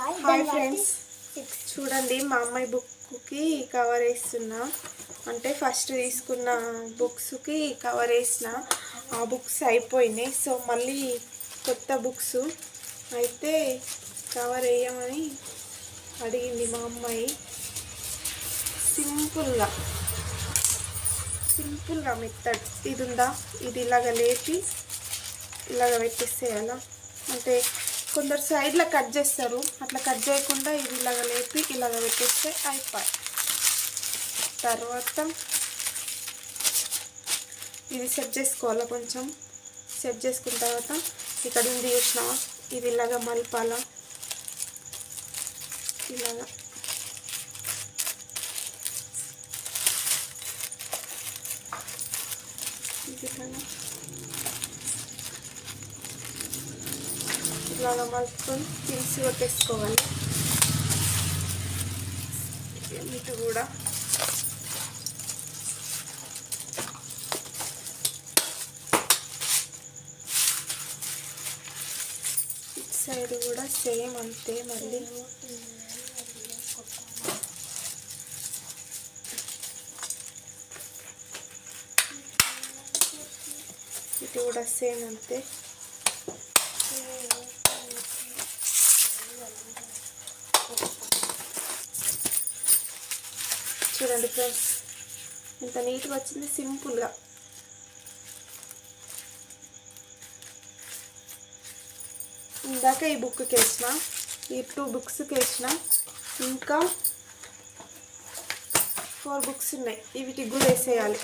Hi friends చూడండి మా అమ్మాయి బుక్కి కవర్ వేస్తున్నా. అంటే ఫస్ట్ తీసుకున్న బుక్స్కి కవర్ వేసిన. ఆ బుక్స్ అయిపోయినాయి. సో మళ్ళీ కొత్త బుక్స్ అయితే కవర్ వేయమని అడిగింది మా అమ్మాయి. సింపుల్గా. సింపుల్గా మెత్తడ్ ఇది ఉందా ఇది ఇలాగ లేపి ఇలాగ పెట్టేసేయాలా? అంటే కొందరు సైడ్లో కట్ చేస్తారు. అట్లా కట్ చేయకుండా ఇది ఇలాగ లేపి ఇలాగ పెట్టేస్తే అయిపోయి. తర్వాత ఇది సెట్ చేసుకోవాలా కొంచెం? సెట్ చేసుకున్న తర్వాత ఇక్కడ ఉంది చూసినావా ఇది ఇలాగ మలపాల? ఇలాగా. ఇది ఇలాగా. ఇలాగా మలుపుకొని తీసి కొట్టేసుకోవాలి ఇటు కూడా ఇటు సైడ్ కూడా సేమ్ అంతే మళ్ళీ ఇటు కూడా సేమ్ అంతే చూడండి ఫ్రెండ్స్ ఇంత నీట్గా వచ్చింది సింపుల్గా ఇందాక ఈ బుక్కి వేసిన ఈ టూ బుక్స్కి వేసిన ఇంకా ఫోర్ బుక్స్ ఉన్నాయి. వీటికి కూడా వేసేయాలి.